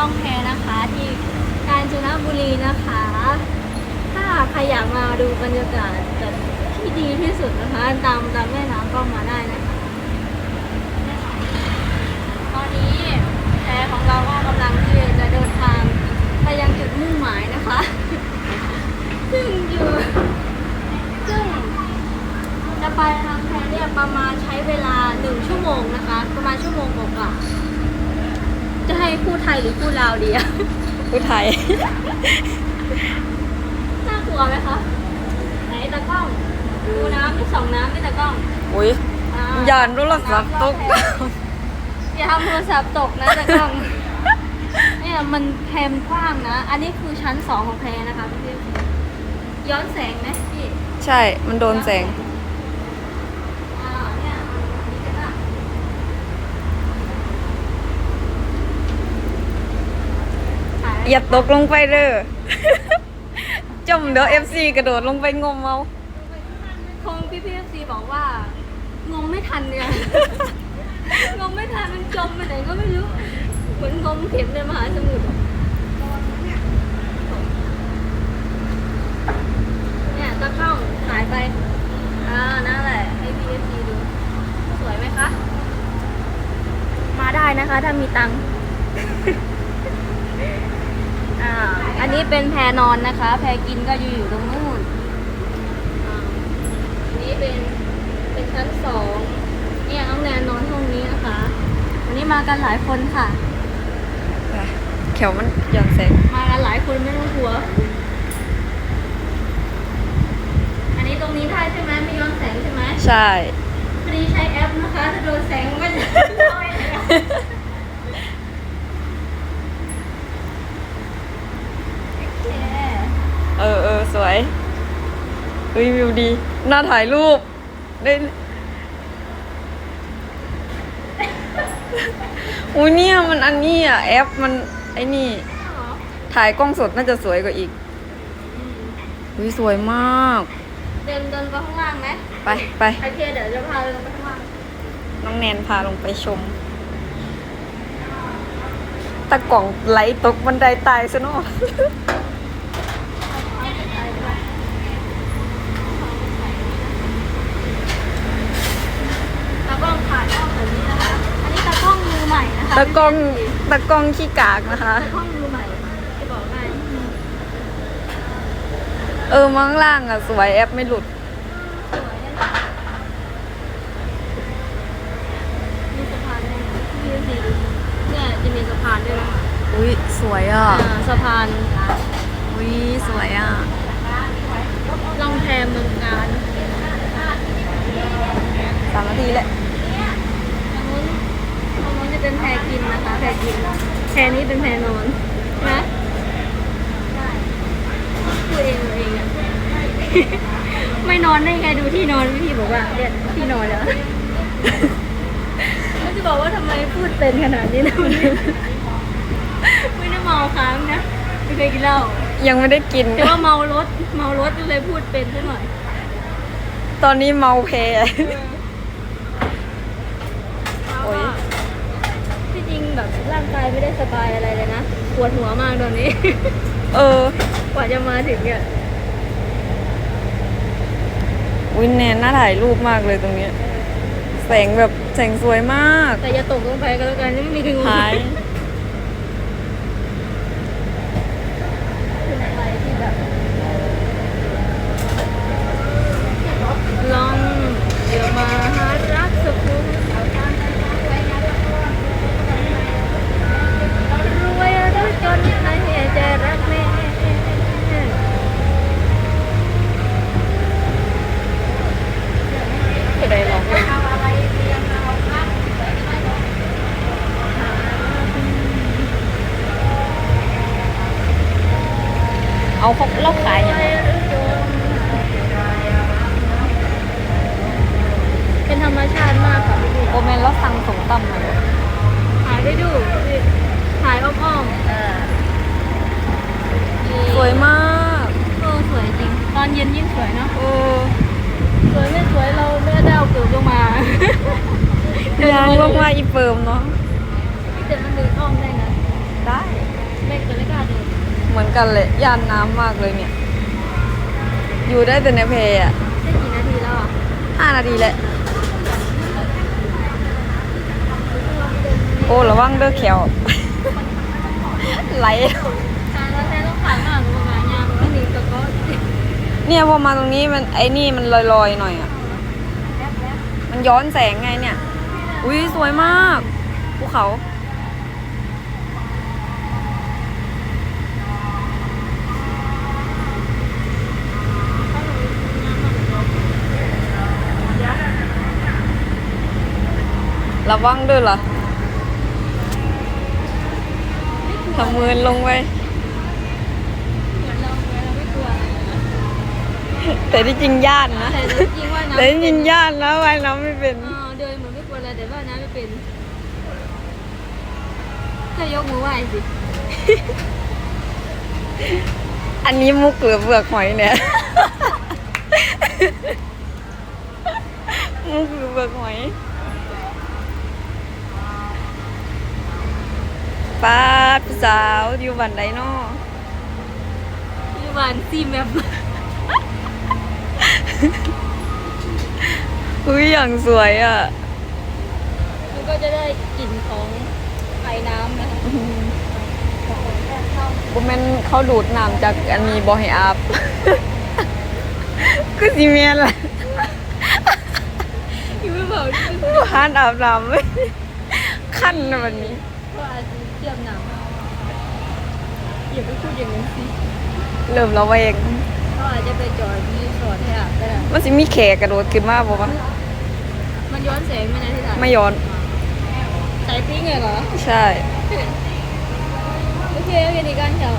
ล่องแพนะคะ ที่กาญจนบุรีนะคะ ถ้าใครอยากมาดูบรรยากาศแบบที่ดีที่สุดนะคะตามตามแม่น้ำก็มาได้นะคะตอนนี้แพของเราก็กำลังที่จะเดินทางไปยังจุดมุ่งหมายนะคะ ซึ่งอยู่ซึ่งจะไปทางแพเนี่ยประมาณใช้เวลาหนึ่งชั่วโมงนะคะ ประมาณชั่วโมงกว่า จะให้พูดไทยหรือพูดลาวดีอะผู้ไทย น่ากลัวไหมคะ ไหนตากล้อง ดูน้ำที่สองน้ำที่ตากล้องอุ้ยอ่าอย่าโทรศัพท์ตกอย่าทำโทรศัพท์ตกนะตากล้อง เนี่ยมันแพรมกว้างนะ อันนี้คือชั้นสองของแพรนะคะพี่ย้อนแสงไหมพี่ ใช่ มันโดนแสงอ่าเนี่ยอันนี้ก็ได้ถ่าย อย่าตกลงไปเด้อ จมเดี๋ยวเอฟซีกระโดดลงไปงมเอาคงพี่พี่เอฟซีบอกว่างมไม่ทันเนี่ย งมไม่ทันมันจมไปไหนก็ไม่รู้ เหมือนงมเข็มในมหาสมุทรเนี่ยตะเข้าหายไป อ่า นั่นแหละให้พีเอฟซีดู สวยไหมคะ มาได้นะคะถ้ามีตังค์ อ่าอันนี้เป็นแพรนอนนะคะ แพรกินก็อยู่อยู่ตรงนู้นอ่าอันนี้เป็นเป็นชั้นสองเนี่ยน้องแนนนอนห้องนี้นะคะ วันนี้มากันหลายคนค่ะแขวมันหย่อนแสงมากันหลายคนไม่ต้องกลัว อันนี้ตรงนี้ได้ใช่ไหมไม่ย้อนแสงใช่ไหมใช่ พอดีใช้แอปนะคะ ถ้าโดนแสงมันก็จะลอยเลยอะโอเค เออเออสวยอุ้ยวิวดีน่าถ่ายรูปได้อุ้ยเนี่ยมันอันนี้อะแอปมันไอ้นี่เหรอถ่ายกล้องสดน่าจะสวยกว่าอีกอืมอุ้ยสวยมาก เดินเดินไปข้างล่างไหมไปไปโอเคเดี๋ยวจะพาเดินไปข้างล่างน้องแนนพาลงไปชมตะกล่องไหลตกบันไดตายซะเนาะ ตากล้องถ่ายกล้องแบบนี้นะคะ อันนี้ตากล้องมือใหม่นะคะ ตะกล้องตะกล้องขี้กากนะคะตากล้องมือใหม่จะบอกให้เออมังล่างอะ สวยแอปไม่หลุด สวยนะมีสะพานด้วยนะมีสีเนี่ยจะมีสะพานด้วยนะคะอุ้ยสวยอะอ่าสะพานอุ้ยสวยอะล่องแพเมืองการสามนาทีแหละ ทางนู้นทางนู้นจะ เป็นแพกินนะคะ แพกิน แพนี้เป็นแพนอนนะพูดเองเลยเองอะไม่นอนได้ไงดูที่นอนพี่บอกว่าเนี่ยที่นอนแล้วแล้วจะบอกว่าทำไมพูดเป็นขนาดนี้นะวันนี้ไม่ได้เมาค้างนะไม่เคยกินเหล้ายังไม่ได้กินแต่ว่าเมารถเมารถก็เลยพูดเป็นซะหน่อย ตอนนี้เมาเพ โอ๊ย ที่จริงแบบร่างกายไม่ได้สบายอะไรเลยนะ ปวดหัวมากตอนนี้ เออ กว่าจะมาถึงเนี่ยอุ้ยแนนน่าถ่ายรูปมากเลยตรงเนี้ย แสงแบบแสงสวยมาก แต่อย่าตกลงไปก็แล้วกันไม่มีใครรู้หาย เป็นอะไรที่แบบลองเดี๋ยวมาหารักสักคนรวยหรือจนไหนจะรักแม่ จะได้ลองเพลง เอาเขาเล่าขายอย่างไรเป็นธรรมชาติมากค่ะพี่โอเมนแล้วสั่งสมตำมาเลยถ่ายได้ดูถ่ายอ้อมๆเออสวยมากเออสวยจริง ตอนเย็นยิ่งสวยเนาะเออสวยไม่สวยเราไม่ได้เอาเกิดลงมายางลงมาอีเฟิร์มเนาะ พี่เจมันเดินอ้อมได้นะ ได้ เไม่เคยไม่กล้าเดิน เหมือนกันเลยย่านน้ำมากเลยเนี่ย อยู่ได้แต่ในเพอะได้กี่นาทีแล้วอะห้านาทีแหละโอ้ระวังเด้อแขวไหลทางเราแท้ต้องผ่านมากกว่ายางแล้วนี่ก็ก็เนี่ยพอมาตรงนี้มันไอ้นี่มันลอยๆหน่อยอะแป๊บแป๊บมันย้อนแสงไงเนี่ย อุ้ยสวยมากภูเขา ระวังด้วยล่ะทำมือลงไปเหมือนเราเราไม่กลัวอะไรนะแต่ที่จริงย่านนะ แต่จริงว่าน้ำแต่ที่จริงย่านนะว่ายน้ำไม่เป็นอ๋อเดินเหมือนไม่กลัวอะไรแต่ว่าน้ำไม่เป็นก็ยกมือไหว้สิ อันนี้มุกหรือเปลือกหอยเนี่ย มุกหรือเปลือกหอย ป้าดผู้สาวอยู่บันไดเนอที่บ้านซีแมปอุ้ยอย่างสวยอะ มันก็จะได้กลิ่นของไอ้น้ำนะคะบุแมนเขาดูดน้ำจากอันนี้บอให้อาบก็สิเมียนล่ะอยู่ไม่บอกที่หานอาบน้ำเลยขั้นนะวันนี้ว่าอาจจะ เทียมน้ำอย่าไปพูดอย่างนั้นสิเริ่มระแวงเขาอาจจะไปจอดรีสอร์ทให้อาบก็ได้มันสิมีแขกกระโดดขึ้นมาบอกว่ามันย้อนแสงไหมนะที่ถ่ายไม่ย้อนใช้ปิ้งเลยเหรอ ใช่ โอเคโอเคดีกันเถอะ